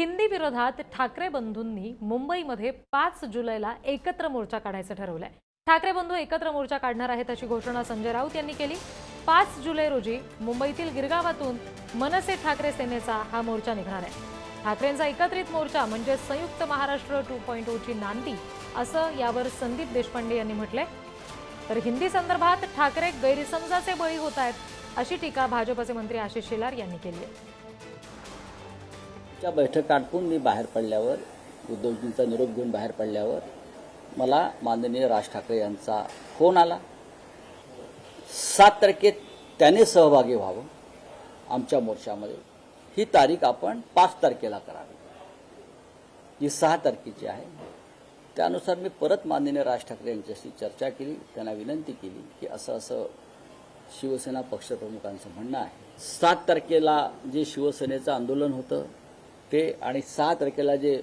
हिंदी विरोधात ठाकरे बंधूंनी मुंबईमध्ये पाच जुलैला एकत्र मोर्चा काढायचं ठरवलंय. ठाकरे बंधू एकत्र मोर्चा काढणार आहेत अशी घोषणा संजय राऊत यांनी केली. पाच जुलै रोजी मुंबईतील गिरगावातून मनसे ठाकरे सेनेचा हा मोर्चा निघणार आहे. ठाकरेंचा एकत्रित मोर्चा म्हणजे संयुक्त महाराष्ट्र टू पॉईंट ओची नांदी असं यावर संदीप देशपांडे यांनी म्हटलंय. तर हिंदी संदर्भात ठाकरे गैरसमजाचे बळी होत आहेत अशी टीका भाजपचे मंत्री आशिष शेलार यांनी केली आहे. च्या बैठक आटपून मी बाहेर पडल्यावर उद्धवजींचा निरोप घेऊन बाहेर पडल्यावर मला माननीय राज ठाकरे यांचा फोन आला. सात तारखेत त्याने सहभागी व्हावं आमच्या मोर्चामध्ये. ही तारीख आपण पाच तारखेला करावी. जी सहा तारखेची आहे त्यानुसार मी परत माननीय राज ठाकरे यांच्याशी चर्चा केली त्यांना विनंती केली की असं असं शिवसेना पक्षप्रमुखांचं म्हणणं आहे. सात तारखेला जे शिवसेनेचं आंदोलन होतं ते आणि सहा तारखेला जे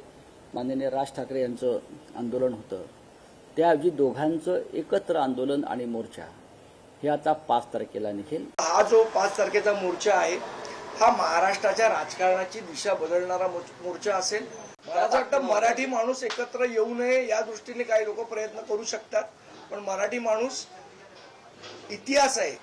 माननीय राज ठाकरे यांचं आंदोलन होतं त्याऐवजी दोघांचं एकत्र आंदोलन आणि मोर्चा हे आता पाच तारखेला निघेल. हा जो पाच तारखेचा मोर्चा आहे हा महाराष्ट्राच्या राजकारणाची दिशा बदलणारा मोर्चा असेल. मला असं वाटतं मराठी माणूस एकत्र येऊ नये या दृष्टीने काही लोक प्रयत्न करू शकतात पण मराठी माणूस इतिहास आहे.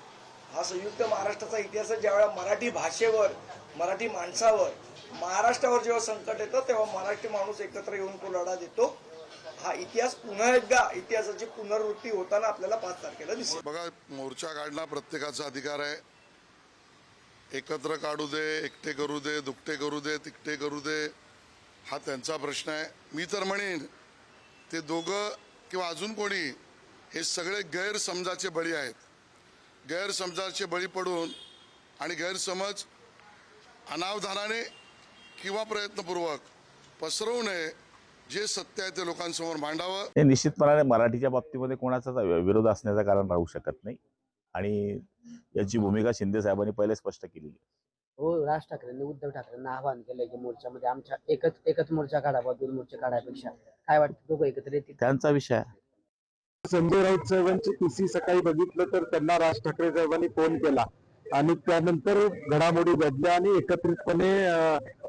हा संयुक्त महाराष्ट्राचा इतिहास आहे ज्यावेळेला मराठी भाषेवर मराठी माणसावर महाराष्ट्रावर जेव्हा संकट येतं तेव्हा मराठी माणूस एकत्र येऊन तो लढा देतो. हा इतिहास पुन्हा एकदा इतिहासाची पुनरावृत्ती होताना आपल्याला पाच तारखेला दिसेल. बघा मोर्चा काढणं प्रत्येकाचा अधिकार आहे. एकत्र काढू दे एकटे करू दे दुकटे करू दे तिकटे करू दे हा त्यांचा प्रश्न आहे. मी तर म्हणेन ते दोघं किंवा अजून कोणी हे सगळे गैरसमजाचे बळी आहेत. गैरसमजाचे बळी पडून आणि गैरसमज अनावधानाने किंवा प्रयत्नपूर्वक पसरवू नये जे सत्य आहे ते लोकांसमोर मांडावं. हे निश्चितपणाने मराठीच्या बाबतीमध्ये कोणाचाच विरोध असण्याचं कारण राहू शकत नाही. आणि याची भूमिका शिंदे साहेबांनी पहिले स्पष्ट केलेली आहे. हो राज ठाकरेंनी उद्धव ठाकरेंना आवाहन केलंय की मोर्चामध्ये आमच्या एकच एकच मोर्चा काढावा दोन मोर्चे काढायपेक्षा. काय वाटतं? दोघं एकत्र येतील. त्यांचा विषय आहे. संजय राऊत साहेबांची पीसी सकाळी बघितलं तर त्यांना राज ठाकरे साहेबांनी फोन केला. आणि त्यानंतर घडामोडी घडल्या आणि एकत्रितपणे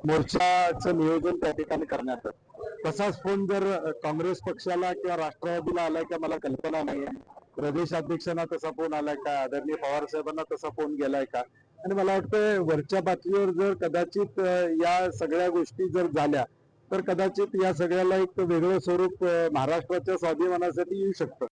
मोर्चाचं नियोजन त्या ठिकाणी करण्यात आलं. तसाच फोन जर काँग्रेस पक्षाला किंवा राष्ट्रवादीला आलाय का मला कल्पना नाहीये प्रदेशाध्यक्षांना तसा फोन आलाय का? आदरणीय पवार साहेबांना तसा फोन गेलाय का? आणि मला वाटतं वरच्या पातळीवर जर कदाचित या सगळ्या गोष्टी जर झाल्या तर कदाचित या सगळ्याला एक वेगळं स्वरूप महाराष्ट्राच्या स्वाभिमानासाठी येऊ शकतं.